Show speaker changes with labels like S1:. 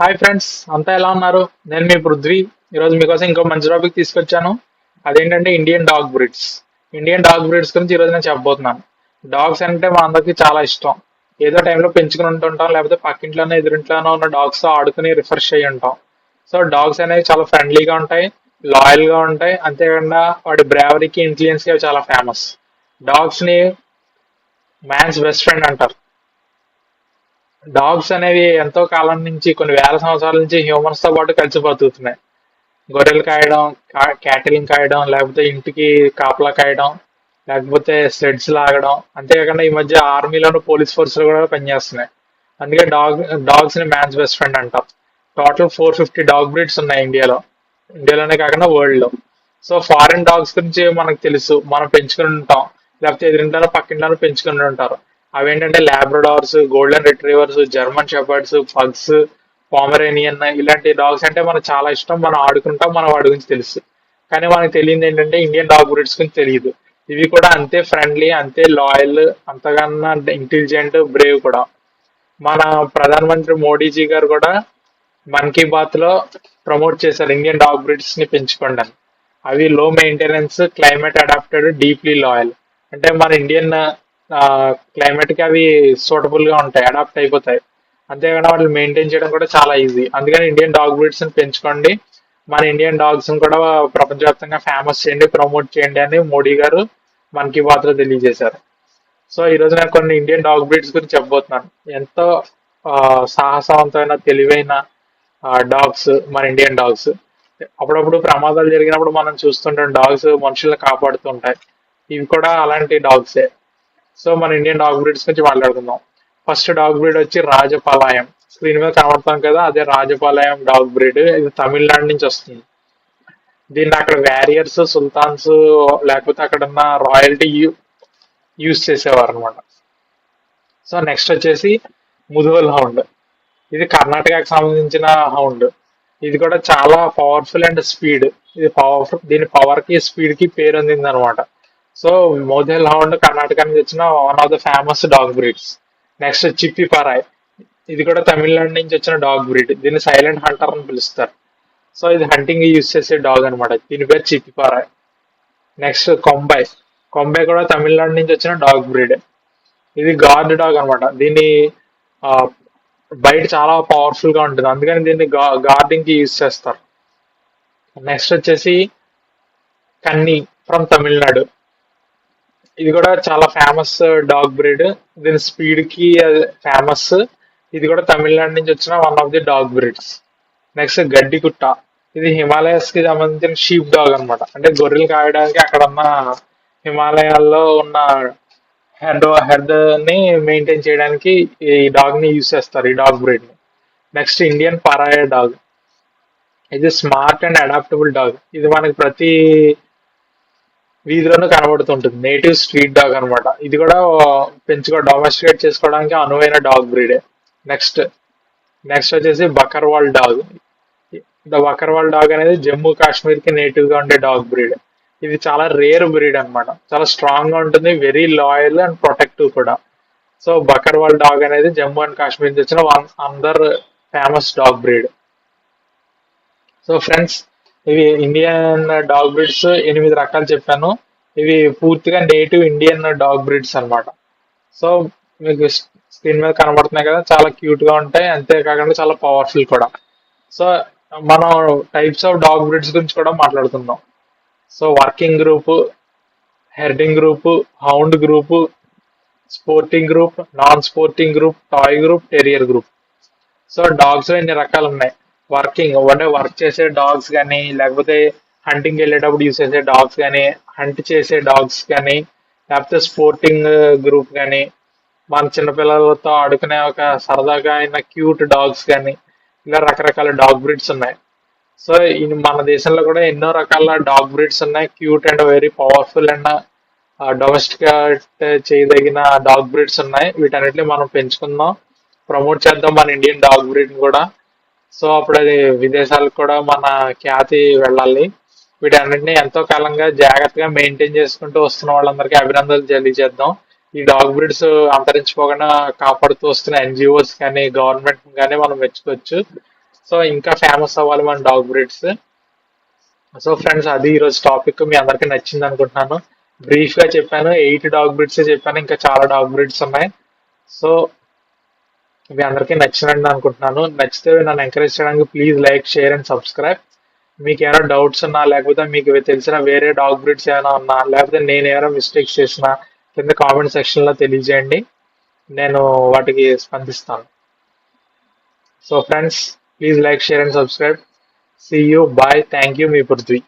S1: Hi friends అంతా ఎలా ఉన్నారు? నేను మీ పృథ్వీ. ఈరోజు మీకోసం ఇంకో మంచి టాపిక్ తీసుకొచ్చాను. అదేంటంటే Indian dog breeds Indian dog breeds గురించి ఈరోజు నేను చెప్పబోతున్నాను. డాగ్స్ అంటే మా అందరికి చాలా ఇష్టం. ఏదో టైంలో పెంచుకుని ఉంటుంటాం లేకపోతే పక్కింట్లోనే ఎదురింట్లోనే ఉన్న డాగ్స్తో ఆడుకుని రిఫర్ష్ అయ్యి ఉంటాం. సో డాగ్స్ అనేవి చాలా ఫ్రెండ్లీగా ఉంటాయి లాయల్గా ఉంటాయి. అంతేకాకుండా వాటి బ్రావరీకి ఇన్ఫ్లుయెన్స్ అవి చాలా ఫేమస్ డాగ్స్ని మ్యాన్స్ బెస్ట్ ఫ్రెండ్ అంటారు. డాగ్స్ అనేవి ఎంతో కాలం నుంచి కొన్ని వేల సంవత్సరాల నుంచి హ్యూమన్స్తో పాటు కలిసి బతుకుతున్నాయి గొర్రెలు కాయడం క్యాటిలింగ్ కాయడం లేకపోతే ఇంటికి కాపలా కాయడం లేకపోతే స్లెడ్స్ లాగడం అంతేకాకుండా ఈ మధ్య ఆర్మీలోను పోలీస్ ఫోర్స్లో కూడా పనిచేస్తున్నాయి. అందుకే డాగ్ డాగ్స్ని మ్యాన్స్ బెస్ట్ ఫ్రెండ్ అంటాం. Total four fifty dog breeds ఉన్నాయి ఇండియాలో. ఇండియాలోనే కాకుండా వరల్డ్లో. సో ఫారిన్ డాగ్స్ గురించి మనకు తెలుసు. మనం పెంచుకుని ఉంటాం. లేకపోతే ఎదురింటారో పక్కింటారో పెంచుకుని ఉంటారు. అవేంటంటే labradors golden retrievers German shepherds pugs Pomeranian ఇలాంటి డాగ్స్ అంటే మనకు చాలా ఇష్టం. మనం ఆడుకుంటాం మనం వాడి గురించి తెలుసు. కానీ మనకు తెలియదు ఏంటంటే ఇండియన్ డాగ్ బ్రీడ్స్ గురించి తెలియదు. ఇవి కూడా అంతే ఫ్రెండ్లీ అంతే లాయల్ అంతకన్నా ఇంటెలిజెంట్ బ్రేవ్ కూడా. మన ప్రధానమంత్రి మోడీజీ గారు కూడా మన్ కీ బాత్లో ప్రమోట్ చేశారు ఇండియన్ డాగ్ బ్రీడ్స్ని పెంచుకోండి అవి low maintenance climate adapted deeply loyal అంటే మన ఇండియన్ క్లైమేట్కి అవి సూటబుల్గా ఉంటాయి అడాప్ట్ అయిపోతాయి. అంతేకాకుండా వాటిని మెయింటైన్ చేయడం కూడా చాలా ఈజీ అందుకని ఇండియన్ డాగ్ బ్రీడ్స్ని పెంచుకోండి. మన ఇండియన్ డాగ్స్ కూడా ప్రపంచవ్యాప్తంగా ఫేమస్ చేయండి ప్రమోట్ చేయండి అని మోడీ గారు మనకి కీ తెలియజేశారు. సో ఈ రోజు నేను కొన్ని ఇండియన్ డాగ్ బ్రీడ్స్ గురించి చెప్పబోతున్నాను. ఎంతో సాహసవంతమైన తెలివైన డాగ్స్ మన ఇండియన్ డాగ్స్ అప్పుడప్పుడు ప్రమాదాలు జరిగినప్పుడు మనం చూస్తుంటాం డాగ్స్ మనుషుల్ని కాపాడుతుంటాయి ఇవి కూడా అలాంటి డాగ్సే సో మన ఇండియన్ డాగ్ బ్రీడ్స్ గురించి మాట్లాడుకుందాం. ఫస్ట్ డాగ్ బ్రీడ్ వచ్చి రాజపాలాయం. స్క్రీన్ మీద కనబడతాం కదా అదే రాజపాలయం డాగ్ బ్రీడ్ ఇది తమిళనాడు నుంచి వస్తుంది. దీన్ని అక్కడ వ్యారియర్స్ సుల్తాన్స్ లేకపోతే అక్కడ ఉన్న రాయల్టీ యూస్ చేసేవారు అనమాట సో నెక్స్ట్ వచ్చేసి ముదువల్ హౌండ్ ఇది కర్ణాటకకు సంబంధించిన హౌండ్ ఇది కూడా చాలా పవర్ఫుల్ అండ్ స్పీడ్ ఇది పవర్ఫుల్ దీని పవర్కి స్పీడ్కి పేరు అందింది అనమాట సో మోదెల్ హౌండ్ కర్ణాటక నుంచి వచ్చిన one of the famous dog breeds next Chippiparai ఇది కూడా తమిళనాడు నుంచి వచ్చిన డాగ్ బ్రీడ్ దీన్ని సైలెంట్ హంటర్ అని పిలుస్తారు. సో ఇది హంటింగ్ యూస్ చేసే డాగ్ అనమాట దీని పేరు చిప్పి పరాయ్ నెక్స్ట్ కొంబై కొంబై కూడా తమిళనాడు నుంచి వచ్చిన డాగ్ బ్రీడ్ ఇది గార్డ్ డాగ్ అనమాట దీన్ని బయట చాలా పవర్ఫుల్గా ఉంటుంది. అందుకని దీన్ని గార్డింగ్కి యూజ్ చేస్తారు. నెక్స్ట్ వచ్చేసి కన్ని ఫ్రమ్ తమిళనాడు. ఇది కూడా చాలా ఫేమస్ డాగ్ బ్రీడ్ దీని స్పీడ్కి uh, ఫేమస్ ఇది కూడా తమిళనాడు నుంచి వచ్చిన one of the dog breeds next Gaddi Kutta. ఇది హిమాలయస్కి సంబంధించిన షీప్ డాగ్ అనమాట అంటే గొర్రెలు కాయడానికి అక్కడ ఉన్న హిమాలయాల్లో ఉన్న హెడ్ హెడ్ని మెయింటైన్ చేయడానికి ఈ డాగ్ని యూస్ చేస్తారు ఈ డాగ్ బ్రీడ్ని నెక్స్ట్ ఇండియన్ పరాయ డాగ్ ఇది స్మార్ట్ అండ్ అడాప్టబుల్ డాగ్ ఇది మనకి ప్రతి వీధిలోనూ కనబడుతుంటుంది. నేటివ్ స్ట్రీట్ డాగ్ అనమాట ఇది కూడా పెంచుకో డొమెస్టికేట్ చేసుకోవడానికి అనువైన డాగ్ బ్రీడే నెక్స్ట్ నెక్స్ట్ వచ్చేసి Bakarwal dog the Bakarwal dog అనేది జమ్మూ కాశ్మీర్కి నేటివ్గా ఉండే డాగ్ బ్రీడ్ ఇది చాలా రేర్ బ్రీడ్ అన్నమాట. చాలా స్ట్రాంగ్గా ఉంటుంది వెరీ లాయల్ అండ్ ప్రొటెక్టివ్ కూడా. సో బకర్వాల్ డాగ్ అనేది జమ్మూ అండ్ కాశ్మీర్ నుంచి వచ్చిన one under famous dog breed so friends ఇవి ఇండియన్ డాగ్ బ్రిడ్స్ ఎనిమిది రకాలు చెప్పాను. ఇవి పూర్తిగా నేటివ్ ఇండియన్ డాగ్ బ్రిడ్స్ అనమాట సో మీకు స్క్రీన్ మీద కనబడుతున్నాయి కదా చాలా క్యూట్గా ఉంటాయి. అంతేకాకుండా చాలా పవర్ఫుల్ కూడా. సో మనం టైప్స్ ఆఫ్ డాగ్ బ్రిడ్స్ గురించి కూడా మాట్లాడుతున్నాం so working group herding group hound group sporting group non sporting group toy group terrier group so డాగ్స్లో రకాలు ఉన్నాయి? వర్కింగ్ అంటే వర్క్ చేసే డాగ్స్ కానీ లేకపోతే హంటింగ్ వెళ్ళేటప్పుడు యూస్ చేసే డాగ్స్ కానీ హంట్ చేసే డాగ్స్ కానీ లేకపోతే స్పోర్టింగ్ గ్రూప్ కానీ మన చిన్నపిల్లలతో ఆడుకునే ఒక సరదాగా అయిన క్యూట్ డాగ్స్ కానీ ఇలా రకరకాల డాగ్ బ్రీడ్స్ ఉన్నాయి. సో మన దేశంలో కూడా ఎన్నో రకాల డాగ్ బ్రీడ్స్ ఉన్నాయి. Cute and very powerful and domesticate చేయదగిన డాగ్ బ్రీడ్స్ ఉన్నాయి. వీటన్నిటిని మనం పెంచుకుందాం. ప్రమోట్ చేద్దాం మన ఇండియన్ డాగ్ బ్రీడ్ కూడా. సో అప్పుడు అది విదేశాలకు కూడా మన ఖ్యాతి వెళ్ళాలి. వీటన్నిటిని ఎంతో కాలంగా జాగ్రత్తగా మెయింటైన్ చేసుకుంటూ వస్తున్న వాళ్ళందరికీ అభినందనలు తెలియజేద్దాం. ఈ డాగ్ బ్రీడ్స్ అంతరించిపోకుండా కాపాడుతూ వస్తున్న ఎన్జిఓస్ కానీ గవర్నమెంట్ కానీ మనం మెచ్చుకోవచ్చు. సో ఇంకా ఫేమస్ అవ్వాలి మన డాగ్ బ్రీడ్స్ సో ఫ్రెండ్స్ అది ఈరోజు టాపిక్ మీ అందరికీ నచ్చింది అనుకుంటున్నాను. బ్రీఫ్గా చెప్పాను ఎయిట్ డాగ్ బ్రీడ్స్ చెప్పాను ఇంకా చాలా డాగ్ బ్రీడ్స్ ఉన్నాయి. సో మీ అందరికీ నచ్చినండి అనుకుంటున్నాను. నచ్చితే నన్ను ఎంకరేజ్ చేయడానికి please like share and subscribe మీకు ఏమైనా డౌట్స్ ఉన్నా లేకపోతే మీకు తెలిసిన వేరే డాగ్ బ్రీడ్స్ ఏమైనా ఉన్నా లేకపోతే నేను ఏమైనా మిస్టేక్స్ చేసినా కింద కామెంట్ సెక్షన్లో తెలియజేయండి. నేను వాటికి స్పందిస్తాను. So friends please like share and subscribe see you bye thank you me Prithvi.